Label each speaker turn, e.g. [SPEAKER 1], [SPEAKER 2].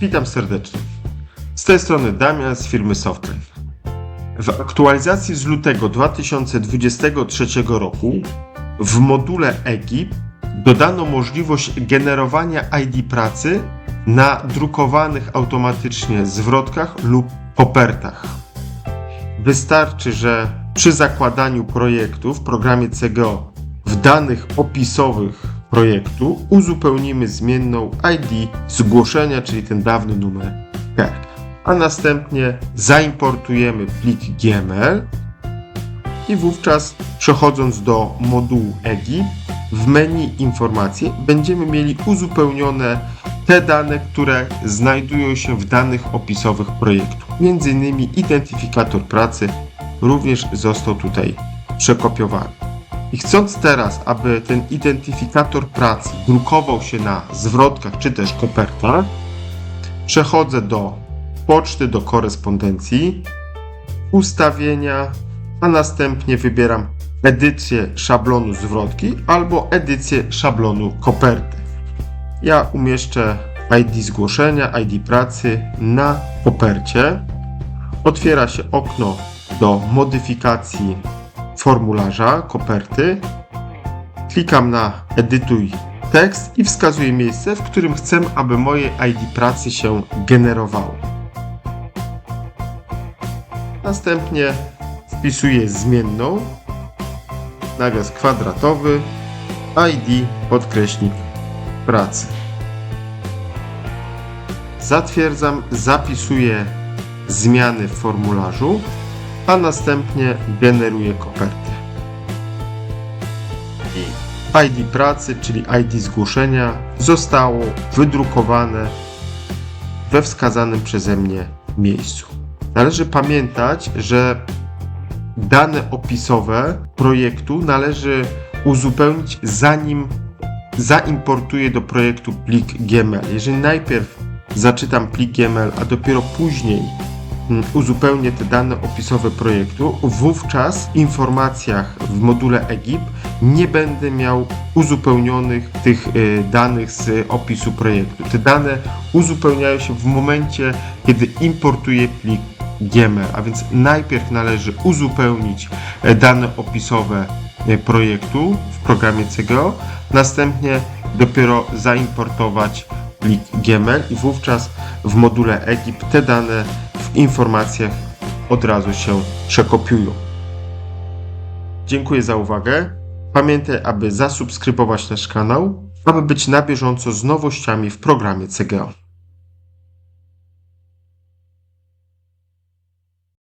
[SPEAKER 1] witam serdecznie. Z tej strony Damian z firmy Softline. W aktualizacji z lutego 2023 roku w module EGIP dodano możliwość generowania ID pracy na drukowanych automatycznie zwrotkach lub kopertach. Wystarczy, że przy zakładaniu projektu w programie CGO w danych opisowych projektu uzupełnimy zmienną ID zgłoszenia, czyli ten dawny numer KERK, a następnie zaimportujemy plik GML i wówczas przechodząc do modułu EGI w menu informacje będziemy mieli uzupełnione te dane, które znajdują się w danych opisowych projektu. Między innymi identyfikator pracy również został tutaj przekopiowany. I chcąc teraz, aby ten identyfikator pracy drukował się na zwrotkach czy też kopertach, przechodzę do poczty, do korespondencji, ustawienia, a następnie wybieram edycję szablonu zwrotki albo edycję szablonu koperty. Ja umieszczę ID zgłoszenia, ID pracy na kopercie. Otwiera się okno do modyfikacji formularza koperty. Klikam na edytuj tekst i wskazuję miejsce, w którym chcę, aby moje ID pracy się generowało. Następnie wpisuję zmienną, nawias kwadratowy, ID podkreśnik pracy. Zatwierdzam, zapisuję zmiany w formularzu, a następnie generuję kopertę. I ID pracy, czyli ID zgłoszenia, zostało wydrukowane we wskazanym przeze mnie miejscu. Należy pamiętać, że dane opisowe projektu należy uzupełnić zanim zaimportuję do projektu plik GML. Jeżeli najpierw zaczytam plik GML, a dopiero później uzupełnię te dane opisowe projektu, wówczas w informacjach w module EGIP nie będę miał uzupełnionych tych y, danych z opisu projektu. Te dane uzupełniają się w momencie, kiedy importuję plik GML, a więc najpierw należy uzupełnić e, dane opisowe e, projektu w programie CGO, następnie dopiero zaimportować plik GML i wówczas w module EGIP te dane w informacjach od razu się przekopiują. Dziękuję za uwagę. Pamiętaj, aby zasubskrybować nasz kanał, aby być na bieżąco z nowościami w programie CGO.